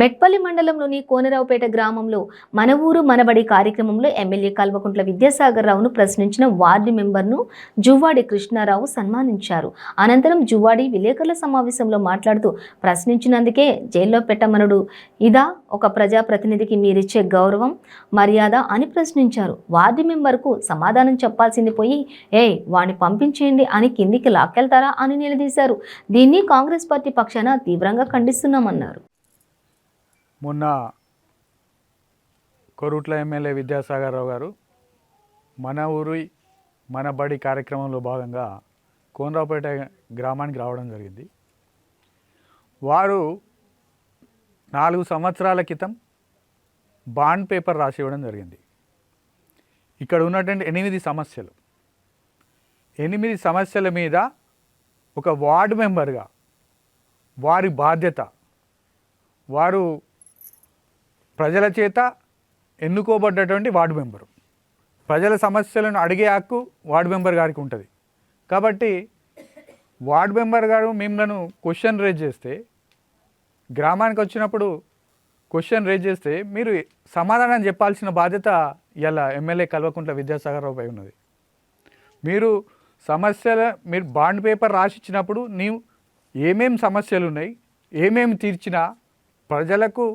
మెట్పల్లి మండలంలోని కోనరావుపేట గ్రామంలో మన ఊరు మనబడి కార్యక్రమంలో ఎమ్మెల్యే కల్వకుంట్ల విద్యాసాగర్ రావును ప్రశ్నించిన వార్డు మెంబర్ను జువ్వాడి కృష్ణారావు సన్మానించారు. అనంతరం జువ్వాడి విలేకరుల సమావేశంలో మాట్లాడుతూ ప్రశ్నించినందుకే జైల్లో పెట్టమనుడు. ఇదా ఒక ప్రజాప్రతినిధికి మీరిచ్చే గౌరవం మర్యాద అని ప్రశ్నించారు. వార్డు మెంబర్కు సమాధానం చెప్పాల్సింది పోయి ఏ వాణ్ణి పంపించేయండి అని కిందికి లాక్కెళ్తారా అని నిలదీశారు. దీన్ని కాంగ్రెస్ పార్టీ పక్షాన తీవ్రంగా ఖండిస్తున్నామన్నారు. మొన్న కొరుట్ల ఎమ్మెల్యే విద్యాసాగర్ రావు గారు మన ఊరి మన బడి కార్యక్రమంలో భాగంగా కోనరావుపేట గ్రామానికి రావడం జరిగింది. వారు నాలుగు సంవత్సరాల క్రితం బాండ్ పేపర్ రాసి ఇవ్వడం జరిగింది. ఇక్కడ ఉన్నటువంటి ఎనిమిది సమస్యలు. ఎనిమిది సమస్యల మీద ఒక వార్డు మెంబర్గా వారి బాధ్యత వారు ప్రజల చేత ఎన్నుకోబడ్డటువంటి వార్డు మెంబరు. ప్రజల సమస్యలను అడిగే హక్కు వార్డు మెంబర్ గారికి ఉంటుంది. కాబట్టి వార్డు మెంబర్ గారు మిమ్మల్ని క్వశ్చన్ రేజ్ చేస్తే గ్రామానికి వచ్చినప్పుడు క్వశ్చన్ రేజ్ చేస్తే మీరు సమాధానం చెప్పాల్సిన బాధ్యత ఇలా ఎమ్మెల్యే కల్వకుంట్ల విద్యాసాగర్ రావుపై ఉన్నది. మీరు సమస్యల మీరు బాండ్ పేపర్ రాసిచ్చినప్పుడు నీవు ఏమేం సమస్యలు ఉన్నాయి ఏమేమి తీర్చినా ప్రజలకు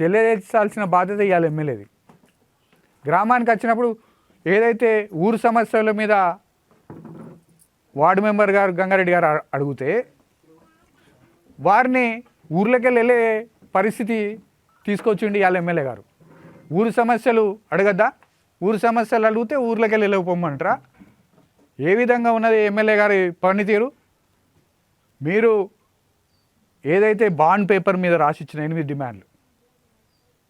తెలియజేయాల్సిన బాధ్యత ఇవాళ ఎమ్మెల్యేది. గ్రామానికి వచ్చినప్పుడు ఏదైతే ఊరు సమస్యల మీద వార్డు మెంబర్ గారు గంగారెడ్డి గారు అడిగితే వారిని ఊర్లోకి వెళ్ళే పరిస్థితి తీసుకొచ్చిండి ఇవాళ ఎమ్మెల్యే గారు. ఊరు సమస్యలు అడగద్దా? ఊరు సమస్యలు అడిగితే ఊర్లోకి వెళ్ళి వెళ్ళకపోమంటారా? ఏ విధంగా ఉన్నది ఎమ్మెల్యే గారి పనితీరు? మీరు ఏదైతే బాండ్ పేపర్ మీద రాసిచ్చిన ఎనిమిది డిమాండ్లు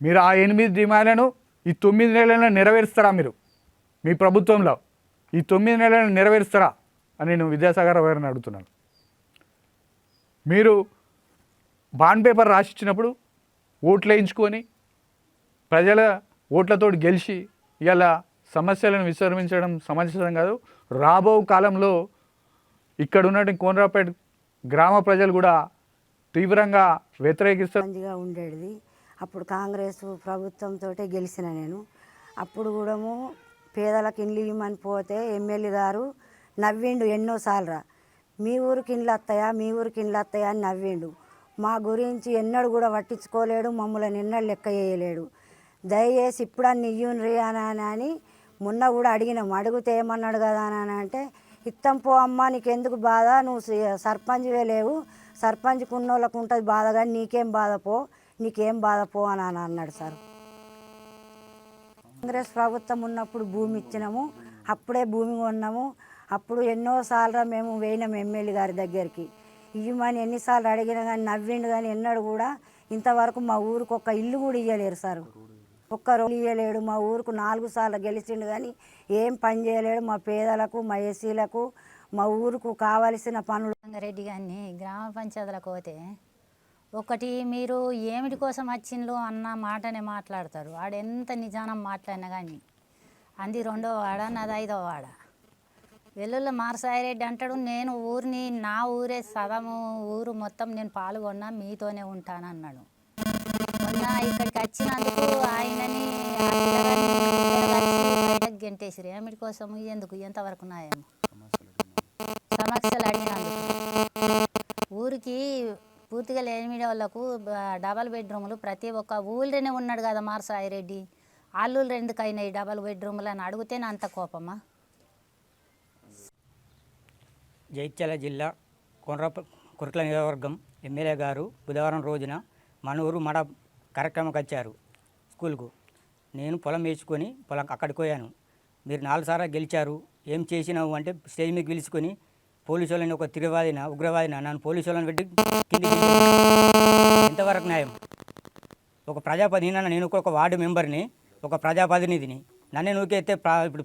మీరు ఆ ఎనిమిది డిమాండ్లను ఈ తొమ్మిది నెలలను నెరవేరుస్తారా మీరు? మీ ప్రభుత్వంలో ఈ తొమ్మిది నెలలను నెరవేరుస్తారా? అని నేను విద్యాసాగర్ రావు గారిని అడుగుతున్నాను. మీరు బాండ్ పేపర్ రాసిచ్చినప్పుడు ఓట్లు వేయించుకొని ప్రజల ఓట్లతో గెలిచి ఇలా సమస్యలను విశ్రమించడం సమంజసం కాదు. రాబో కాలంలో ఇక్కడ ఉన్నటువంటి కోనరాపేట గ్రామ ప్రజలు కూడా తీవ్రంగా వ్యతిరేకిస్తారు. ఉండేది. అప్పుడు కాంగ్రెస్ ప్రభుత్వంతో గెలిచిన నేను. అప్పుడు కూడాము పేదలకు ఇండ్లు ఇవ్వమని పోతే ఎమ్మెల్యే గారు నవ్విండు ఎన్నోసార్లు మీ ఊరికి ఇండ్లు వస్తాయా? మీ ఊరికి ఇండ్లు వస్తాయా అని నవ్విండు. మా గురించి ఎన్నడు కూడా పట్టించుకోలేడు మమ్మల్ని ఎన్నడూ లెక్క చేయలేడు. దయచేసి ఇప్పుడు అన్ని అని అని అని మొన్న కూడా అడిగినాం. అడిగితే ఏమన్నాడు కదా అని అంటే ఇత్తం పో అమ్మ నీకెందుకు బాధ? నువ్వు సర్పంచ్వే లేవు. సర్పంచ్కి ఉన్నోళ్ళకు ఉంటుంది బాధ కానీ నీకేం బాధ పో. నీకేం బాధ పో అని అన్నాడు సార్. కాంగ్రెస్ ప్రభుత్వం ఉన్నప్పుడు భూమి ఇచ్చినాము అప్పుడే భూమి కొన్నాము అప్పుడు ఎన్నోసార్లు మేము వేయినాం ఎమ్మెల్యే గారి దగ్గరికి. ఇవ్వమని ఎన్నిసార్లు అడిగినా కానీ నవ్విండు కానీ ఎన్నడు కూడా ఇంతవరకు మా ఊరికి ఒక్క ఇల్లు కూడా ఇవ్వలేరు సార్. ఒక్క రోజు ఇవ్వలేడు మా ఊరుకు నాలుగు సార్లు గెలిచిండు కానీ ఏం పని చేయలేడు. మా పేదలకు మా ఎస్సీలకు మా ఊరుకు కావలసిన పనులు రంగారెడ్డి గారిని గ్రామ పంచాయతీలకు పోతే ఒకటి మీరు ఏమిటి కోసం వచ్చిండ్రు అన్న మాటనే మాట్లాడతారు. ఆడ ఎంత నిజానం మాట్లాడినా కానీ అంది రెండో వాడ నాది ఐదో వాడ. వెల్లుల్లి మారసాయిరెడ్డి అంటాడు నేను ఊరిని నా ఊరే సదము ఊరు మొత్తం నేను పాల్గొన్నా మీతోనే ఉంటానన్నాడు. మొన్న ఇక్కడికి వచ్చినందుకు ఆయనని ఆ గెంటేసిరు ఏమిటి కోసం ఎందుకు ఎంతవరకు నాయేమో సమస్యలు అడిగినందుకు. ఊరికి పూర్తిగా లేని వాళ్ళకు డబల్ బెడ్రూములు ప్రతి ఒక్క ఊళ్ళోనే ఉన్నాడు కదా మారసాయిరెడ్డి ఆళ్ళు ఎందుకు అయినాయి డబల్ బెడ్రూములు అని అడిగితేనే అంత కోపమా? జైత్యాల జిల్లా కొండ్ర కుర్కల నియోజకవర్గం ఎమ్మెల్యే గారు బుధవారం రోజున మనూరు మడ కార్యక్రమంకి వచ్చారు స్కూల్కు. నేను పొలం వేసుకొని పొలం అక్కడికి పోయాను. మీరు నాలుగు సార్లు గెలిచారు. ఏం చేసినావు అంటే స్టేజ్ మీద పిలుచుకొని పోలీసు వాళ్ళని ఒక తిరువాదిన ఉగ్రవాదిన నన్ను పోలీసు వాళ్ళని పెట్టి కిందికి ఎంతవరకు న్యాయం? ఒక ప్రజాప్రతినిధిన నేను ఒక వార్డు మెంబర్ని ఒక ప్రజాప్రతినిధిని నన్నే నూకెత్తే ఇప్పుడు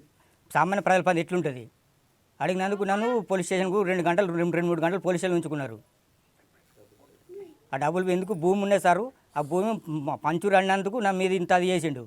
సామాన్య ప్రజల పని ఎట్లుంటుంది? అడిగినందుకు నన్ను పోలీస్ స్టేషన్కు రెండు గంటలు రెండు రెండు మూడు గంటలు పోలీస్ స్టేషన్ ఉంచుకున్నారు. ఆ డబ్బులు ఎందుకు భూమి ఉండే సారు? ఆ భూమి పంచురు అన్నందుకు నా మీద ఇంత అది చేసిండు.